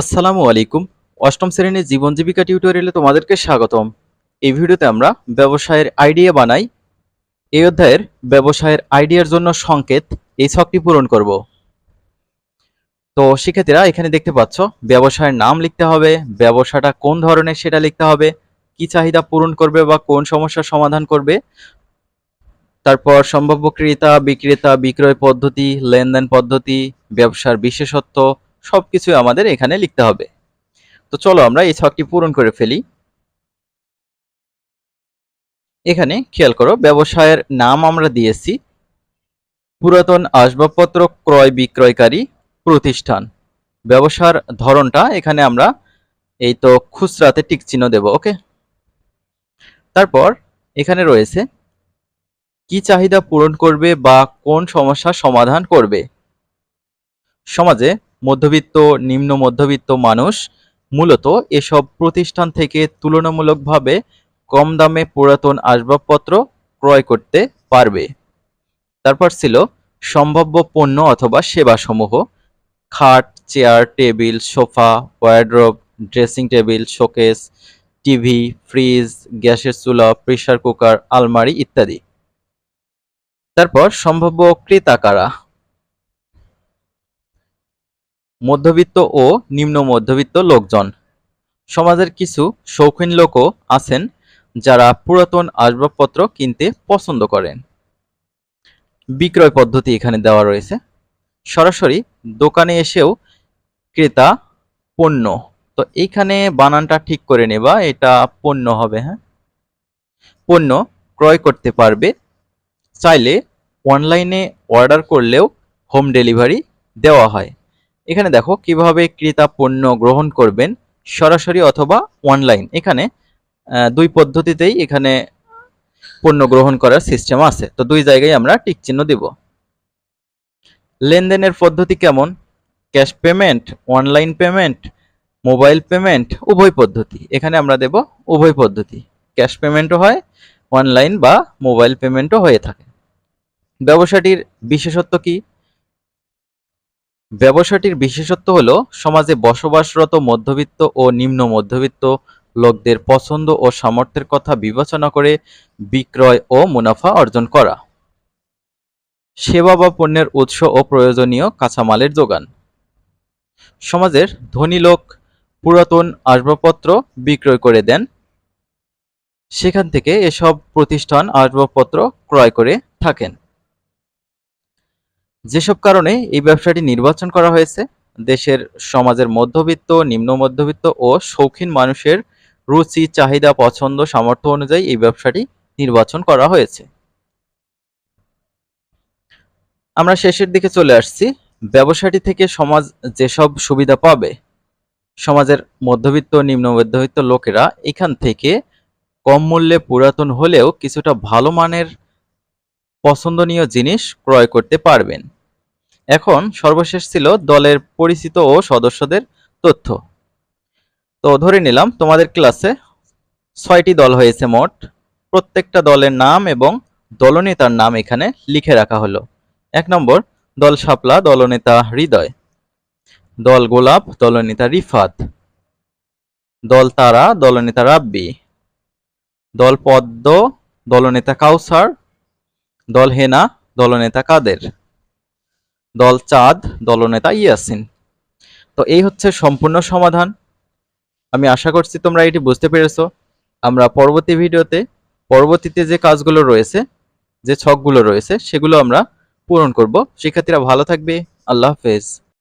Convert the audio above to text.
আসসালামু আলাইকুম। অষ্টম শ্রেণির জীবন জীবিকা টিউটোরিয়ালে তোমাদেরকে স্বাগতম। এই ভিডিওতে আমরা ব্যবসায়ের আইডিয়া বানাই। এই অধ্যায়ের ব্যবসায়ের আইডিয়ার জন্য সংকেত এই ছকটি পূরণ করব। তো শিক্ষার্থীরা, এখানে দেখতে পাচ্ছ, ব্যবসায়ের নাম লিখতে হবে, ব্যবসাটা কোন ধরনের সেটা লিখতে হবে, কি চাহিদা পূরণ করবে বা কোন সমস্যার সমাধান করবে। তারপর সম্ভাব্য ক্রেতা, বিক্রেতা, বিক্রয় পদ্ধতি, লেনদেন পদ্ধতি, ব্যবসার বিশেষত্ব সবকিছু আমাদের এখানে লিখতে হবে। তো চলো আমরা এই ছকটি পূরণ করে ফেলি। এখানে খেয়াল করো, ব্যবসায়ের নাম আমরা দিয়েছি। পুরাতন আসবাবপত্র ক্রয় বিক্রয়কারী প্রতিষ্ঠান। ব্যবসার ধরনটা এখানে আমরা এই তো খুচরাতে টিক চিহ্ন দেব, ওকে? তারপর এখানে রয়েছে, কি চাহিদা পূরণ করবে বা কোন সমস্যার সমাধান করবে? সমাজে মধ্যবিত্ত, নিম্ন মধ্যবিত্ত মানুষ মূলত এসব প্রতিষ্ঠান থেকে তুলনামূলকভাবে কম দামে পুরাতন আসবাবপত্র ক্রয় করতে পারবে। তারপর ছিল সম্ভাব্য পণ্য অথবা সেবাসমূহ। খাট, chair, table, sofa, wardrobe, dressing table, showcase, TV, fridge, গ্যাসের চুলা, প্রেসার কুকার, আলমারি ইত্যাদি। তারপর সম্ভাব্য ক্রেতা কারা মধ্যবিত্ত ও নিম্ন মধ্যবিত্ত লোকজন। সমাজের কিছু শৌখিন লোকও আছেন যারা পুরাতন আসবাবপত্র কিনতে পছন্দ করেন। বিক্রয় পদ্ধতি এখানে দেওয়া রয়েছে। সরাসরি দোকানে এসেও ক্রেতা পণ্য। তো এইখানে বানানটা ঠিক করে নেবা এটা পণ্য হবে হ্যাঁ? পণ্য ক্রয় করতে পারবে। চাইলে অনলাইনে অর্ডার করলেও হোম ডেলিভারি দেওয়া হয়। এখানে দেখো কীভাবে ক্রেতা পণ্য গ্রহণ করবেন, সরাসরি অথবা অনলাইন এখানে দুই পদ্ধতিতেই এখানে পণ্য গ্রহণ করার সিস্টেম আছে। তো দুই জায়গায় আমরা টিক চিহ্ন দিব। লেনদেনের পদ্ধতি কেমন? Cash payment online payment mobile payment উভয় পদ্ধতি। এখানে আমরা দেব উভয় পদ্ধতি। ক্যাশ পেমেন্টও হয় অনলাইন বা মোবাইল পেমেন্টও হয়ে থাকে। ব্যবসাটির বিশেষত্ব কি? ব্যবসাটির বিশেষত্ব হল, সমাজে বসবাসরত মধ্যবিত্ত ও নিম্ন মধ্যবিত্ত লোকদের পছন্দ ও সামর্থ্যের কথা বিবেচনা করে বিক্রয় ও মুনাফা অর্জন করা। সেবা বা পণ্যের উৎস ও প্রয়োজনীয় কাঁচামালের যোগান। সমাজের ধনী লোক পুরাতন আসবাবপত্র বিক্রয় করে দেন। সেখান থেকে এসব প্রতিষ্ঠান আসবাবপত্র ক্রয় করে থাকেন। যেসব কারণে এই ব্যবসাটি নির্বাচন করা হয়েছে, দেশের সমাজের মধ্যবিত্ত, নিম্ন মধ্যবিত্ত ও শৌখিন মানুষের রুচি, চাহিদা, পছন্দ, সামর্থ্য অনুযায়ী এই ব্যবসাটি নির্বাচন করা হয়েছে। আমরা শেষের দিকে চলে আসছি। ব্যবসাটি থেকে সমাজ যেসব সুবিধা পাবে, সমাজের মধ্যবিত্ত, নিম্ন মধ্যবিত্ত লোকেরা এখান থেকে কম মূল্যে পুরাতন হলেও কিছুটা ভালো মানের পছন্দনীয় জিনিস ক্রয় করতে পারবেন। এখন সর্বশেষ ছিল দলের পরিচিত ও সদস্যদের তথ্য। তো ধরে নিলাম তোমাদের ক্লাসে ছয়টি দল হয়েছে মোট। প্রত্যেকটা দলের নাম এবং দলনেতার নাম এখানে লিখে রাখা হলো। এক নম্বর, দল শাপলা, দলনেতা হৃদয়। দল গোলাপ, দলনেতা রিফাত। দল তারা, দলনেতা রাব্বি। দল পদ্ম, দলনেতা কাউসার। দল হেনা দলনেতা কাদের? দল চাঁদ, দলনেতা ইয়াসিন। তো এই হচ্ছে সম্পূর্ণ সমাধান। আমি আশা করছি তোমরা এটি বুঝতে পেরেছ। আমরা পরবর্তী ভিডিওতে, পরবর্তীতে যে কাজগুলো রয়েছে, যে ছকগুলো রয়েছে, সেগুলো আমরা পূরণ করব। শিক্ষার্থীরা ভালো থাকবে। আল্লাহ হাফেজ।